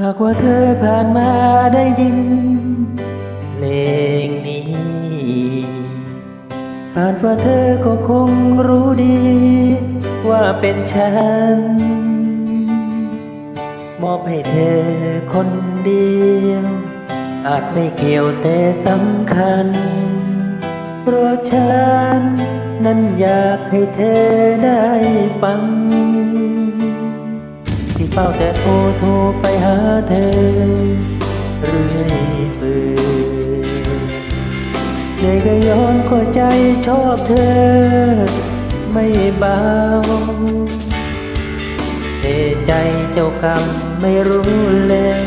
หากว่าเธอผ่านมาได้ยินเพลงนี้คาดว่าเธอก็คงรู้ดี ว่าเป็นฉัน มอบให้เธอคนเดียว อาจไม่เกี่ยวแต่สำคัญ เพราะฉัน นั้นอยากให้เธอได้ฟัง เฝ้าแต่โทรโทรไปหาเธอเรื่อยเปื่อยเหนื่อยก็ย้อนก็ใจชอบเธอ ไม่เบาแต่ใจเจ้ากรรมไม่รู้เลย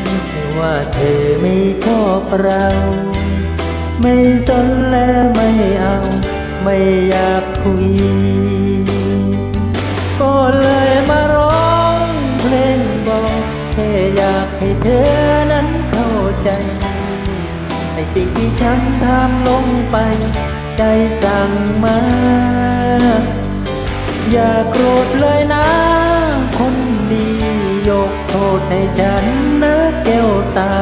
ว่าเธอไม่ชอบเรา ไม่สนและไม่เอา ไม่อยากคุย แค่อยากให้เธอนั้นเข้าใจในสิ่งที่ฉันทำลงไปใจสั่งมา อย่าโกรธเลยนะ คนดียกโทษให้ฉันนะแก้วตา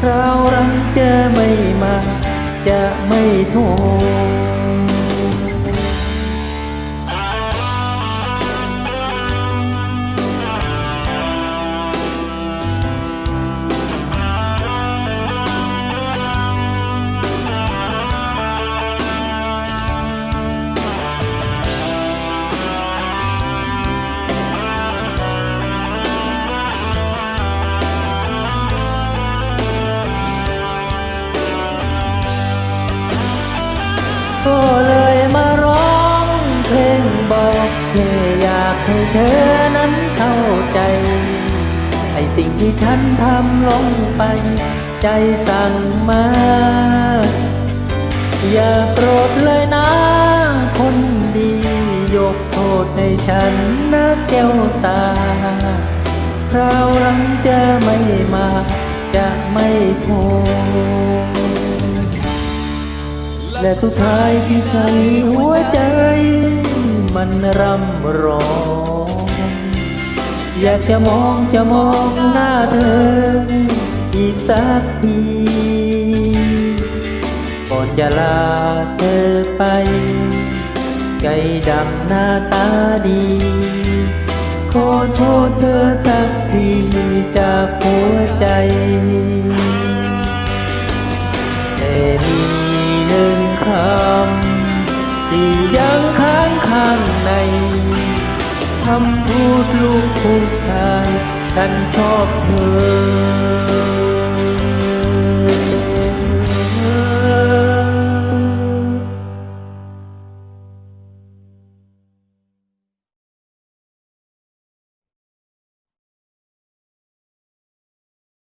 คราวรังจะไม่มา จะไม่โทษ ก็เลยมาร้องเพลงบอกแค่อยากให้เธอนั้นเข้าใจ ไอ้สิ่งที่ฉันทำลงไป ใจสั่งมา อย่าโกรธเลยนะ คนดี ยกโทษให้ฉันนะแก้วตาคราวหลังจะไม่มา จะไม่โทษ และสุดท้ายที่ใส่หัวใจ มันรำร้อง อยากจะมองจะมองหน้าเธอ อีกสักที ก่อนจะลาเธอไป ใจดำหน้าตาดี ขอโทษเธอสักทีจากหัวใจ ทำพูดลูกคงทานฉันชอบเธอ